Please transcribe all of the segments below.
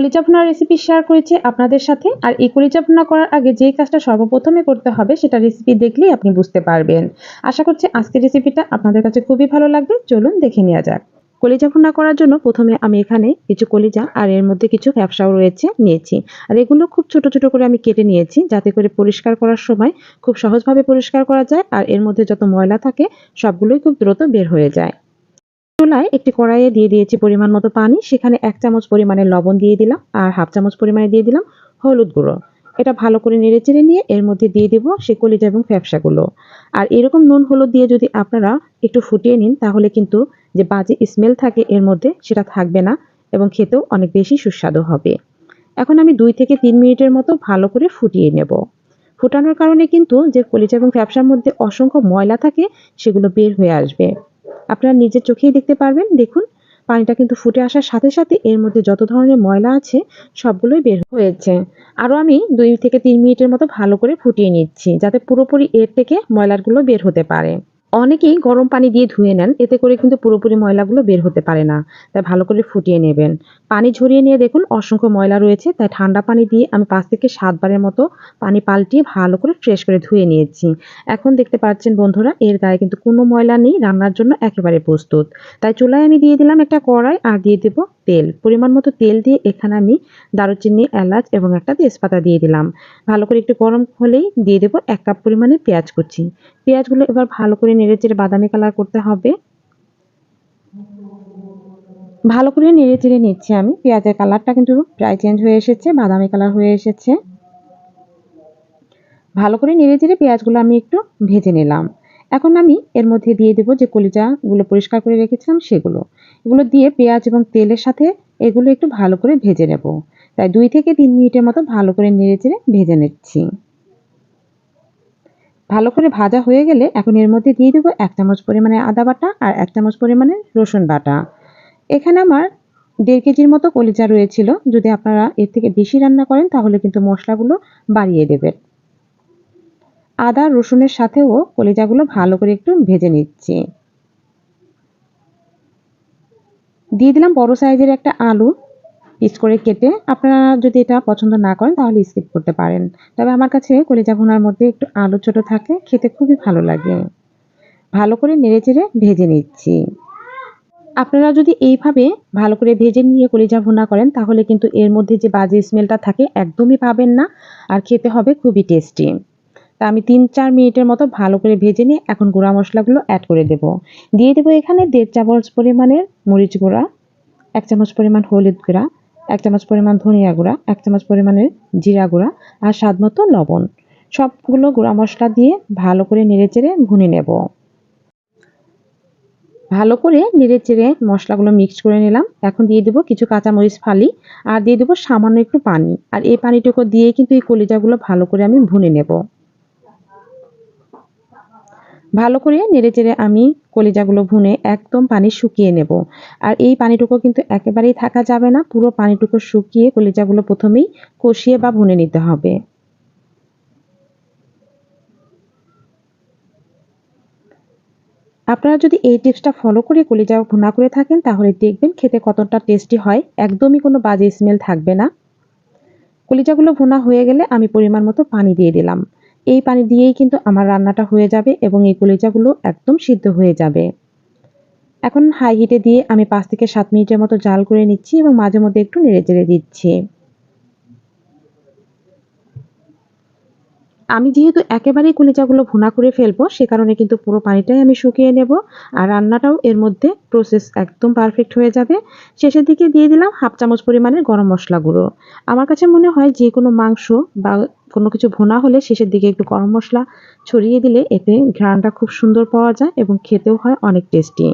কলিজা recipe share করেছি আপনাদের সাথে। আর এই কলিজা ভুনা করার আগে যেই কাজটা সর্বপ্রথমে করতে হবে সেটা রেসিপি দেখলেই আপনি বুঝতে পারবেন। আশা করছি আজকের রেসিপিটা আপনাদের কাছে খুবই ভালো লাগবে। চলুন দেখে নেওয়া যাক। কলিজা ভুনা করার জন্য প্রথমে আমি এখানে কিছু কলিজা আর এর মধ্যে কিছু ব্যবসাও রয়েছে নিয়েছি। আর এগুলো খুব ছোট ছোট করে আমি কেটে নিয়েছি যাতে করে পরিষ্কার করার সময় খুব সহজভাবে পরিষ্কার করা যায় আর এর মধ্যে যত ময়লা থাকে সবগুলোই খুব দ্রুত বের হয়ে যায়। চুলায় একটি কড়াইয়ে দিয়ে দিয়েছি পরিমাণ মতো পানি। সেখানে এক চামচ পরিমাণে লবণ দিয়ে দিলাম আর হাফ চামচ পরিমাণে দিয়ে দিলাম হলুদ গুঁড়ো। এটা ভালো করে নেড়ে চেড়ে নিয়ে এর মধ্যে দিয়ে দেব সে কলিজা এবং ফ্যাপসাগুলো। আর এরকম নুন হলুদ দিয়ে যদি আপনারা একটু ফুটিয়ে নিন, তাহলে কিন্তু যে বাজে স্মেল থাকে এর মধ্যে সেটা থাকবে না এবং খেতেও অনেক বেশি সুস্বাদু হবে। এখন আমি দুই থেকে তিন মিনিটের মতো ভালো করে ফুটিয়ে নেব। ফুটানোর কারণে কিন্তু যে কলিজা এবং ফ্যাপসার মধ্যে অসংখ্য ময়লা থাকে, সেগুলো বের হয়ে আসবে। আপনারা নিজের চোখেই দেখতে পারবেন। দেখুন, পানিটা কিন্তু ফুটে আসার সাথে সাথে এর মধ্যে যত ধরনের ময়লা আছে, সবগুলোই বের হয়েছে। আরও আমি দুই থেকে তিন মিনিটের মতো ভালো করে ফুটিয়ে নিচ্ছি, যাতে পুরোপুরি এর থেকে ময়লারগুলো বের হতে পারে। অনেকেই গরম পানি দিয়ে ধুয়ে নেন, এতে করে কিন্তু পুরোপুরি ময়লাগুলো বের হতে পারে না। তাই ভালো করে ফুটিয়ে নেবেন। পানি ঝরিয়ে নিয়ে দেখুন অসংখ্য ময়লা রয়েছে, তাই ঠান্ডা পানি দিয়ে আমি পাঁচ থেকে সাতবারের মতো পানি পাল্টিয়ে ভালো করে ফ্রেশ করে ধুয়ে নিয়েছি। এখন দেখতে পাচ্ছেন বন্ধুরা, এর গায়ে কিন্তু কোনো ময়লা নেই, রান্নার জন্য একেবারে প্রস্তুত। তাই চুলায় আমি দিয়ে দিলাম একটা কড়াই আর দিয়ে দেব তেল। পরিমাণ মতো তেল দিয়ে এখানে আমি দারুচিনি, এলাচ এবং একটা তেজপাতা দিয়ে দিলাম। ভালো করে একটু গরম হলেই দিয়ে দেবো এক কাপ পরিমাণে পেঁয়াজ কুচি। পেঁয়াজগুলো এবার ভালো করে নেড়ে চেড়ে বাদামি কালার করতে হবে। ভালো করে নেড়ে চেড়ে নিচ্ছি আমি। পেঁয়াজের কালারটা কিন্তু প্রায় চেঞ্জ হয়ে এসেছে, বাদামি কালার হয়ে এসেছে। ভালো করে নেড়ে চেড়ে পেঁয়াজগুলো আমি একটু ভেজে নিলাম। এখন আমি এর মধ্যে দিয়ে দেবো যে কলিজাগুলো পরিষ্কার করে রেখেছিলাম সেগুলো। এগুলো দিয়ে পেঁয়াজ এবং তেলের সাথে এগুলো একটু ভালো করে ভেজে নেব। তাই দুই থেকে তিন মিনিটের মতো ভালো করে নেড়ে চেড়ে ভেজে নিচ্ছি। ভালো করে ভাজা হয়ে গেলে এখন এর মধ্যে দিয়ে দেবো এক চামচ পরিমাণে আদা বাটা আর এক চামচ পরিমাণে রসুন বাটা। এখানে আমার দেড় কেজির মতো কলিজা রয়েছিল। যদি আপনারা এর থেকে বেশি রান্না করেন, তাহলে কিন্তু মশলাগুলো বাড়িয়ে দেবেন। আদা, রসুনের সাথেও কলিজাগুলো ভালো করে একটু ভেজে নিচ্ছি। দিয়ে দিলাম বড় সাইজের একটা আলু। করে কেটে আপনারা যদি এটা পছন্দ না করেন তাহলে স্কিপ করতে পারেন। তবে আমার কাছে কলিজা ভুনার মধ্যে একটু আলু ছোট থাকে, খেতে খুবই ভালো লাগে। ভালো করে নেড়ে চেড়ে ভেজে নিচ্ছি। আপনারা যদি এইভাবে ভালো করে ভেজে নিয়ে কলিজা ভুনা করেন, তাহলে কিন্তু এর মধ্যে যে বাজে স্মেলটা থাকে একদমই পাবেন না আর খেতে হবে খুবই টেস্টি তা আমি তিন চার মিনিটের মতো ভালো করে ভেজে নিয়ে এখন গুঁড়া মশলাগুলো অ্যাড করে দেব। দিয়ে দেবো এখানে দেড় চামচ পরিমাণের মরিচ গুঁড়া, এক চামচ পরিমাণ হলুদ গুঁড়া এক চামচ পরিমাণ ধনিয়া গুঁড়া এক চামচ পরিমাণের জিরা গুঁড়া আর স্বাদ মতো লবণ। সবগুলো গুঁড়া মশলা দিয়ে ভালো করে নেড়ে চেড়ে ভুনে নেব। ভালো করে নেড়ে চেড়ে মশলাগুলো মিক্স করে নিলাম। এখন দিয়ে দেবো কিছু কাঁচামরিচ ফালি আর দিয়ে দেবো সামান্য একটু পানি। আর এই পানিটুকু দিয়ে কিন্তু এই কলিজাগুলো ভালো করে আমি ভুনে নেব। ভালো করে নেড়ে চেড়ে আমি কলিজাগুলো ভুনে একদম পানি শুকিয়ে নেব। আর এই পানিটুকু কিন্তু একেবারেই থাকা যাবে না, পুরো পানিটুকু শুকিয়ে কলিজাগুলো প্রথমেই কষিয়ে বা ভুনে নিতে হবে। আপনারা যদি এই টিপসটা ফলো করে কলিজা ভুনা করে থাকেন, তাহলে দেখবেন খেতে কতটা টেস্টি হয়, একদমই কোনো বাজে স্মেল থাকবে না। কলিজাগুলো ভুনা হয়ে গেলে আমি পরিমাণ মতো পানি দিয়ে দিলাম। এই পানি দিয়েই কিন্তু আমার রান্নাটা হয়ে যাবে এবং এই কলিজাগুলো একদম সিদ্ধ হয়ে যাবে। এখন হাই হিটে দিয়ে আমি পাঁচ থেকে সাত মিনিটের মতো জাল করে নিচ্ছি এবং মাঝে মধ্যে একটু নেড়ে চেড়ে দিচ্ছি। আমি যেহেতু একেবারেই কলিজাগুলো ভুনা করে ফেলব, সে কারণে কিন্তু পুরো পানিটাই আমি শুকিয়ে নেব। আর রান্নাটাও এর মধ্যে প্রসেস একদম পারফেক্ট হয়ে যাবে। শেষের দিকে দিয়ে দিলাম হাফ চামচ পরিমাণের গরম মশলা গুঁড়ো। আমার কাছে মনে হয় যে কোনো মাংস বা কোনো কিছু ভোনা হলে শেষের দিকে একটু গরম মশলা ছড়িয়ে দিলে এতে ঘ্রাণটা খুব সুন্দর পাওয়া যায় এবং খেতেও হয় অনেক টেস্টি।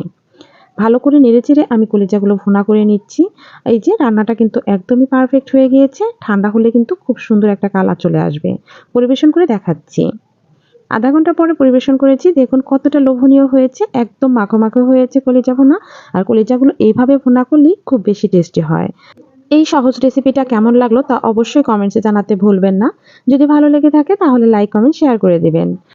ভালো করে নেড়েচেড়ে আমি কলিজাগুলো ভুনা করে নিচ্ছি। এই যে রান্নাটা কিন্তু একদমই পারফেক্ট হয়ে গিয়েছে। ঠান্ডা হলে কিন্তু খুব সুন্দর একটা কালার চলে আসবে। পরিবেশন করে দেখাচ্ছি। আধা ঘণ্টা পরে পরিবেশন করেছি। দেখুন কতটা লোভনীয় হয়েছে। একদম মাখো মাখো হয়েছে কলিজা ভুনা। আর কলিজাগুলো এইভাবে ভুনা করলেই খুব বেশি টেস্টি হয়। এই সহজ রেসিপিটা কেমন লাগল তা অবশ্যই কমেন্টসে জানাতে ভুলবেন না। যদি ভালো লেগে থাকে তাহলে লাইক কমেন্ট শেয়ার করে দেবেন।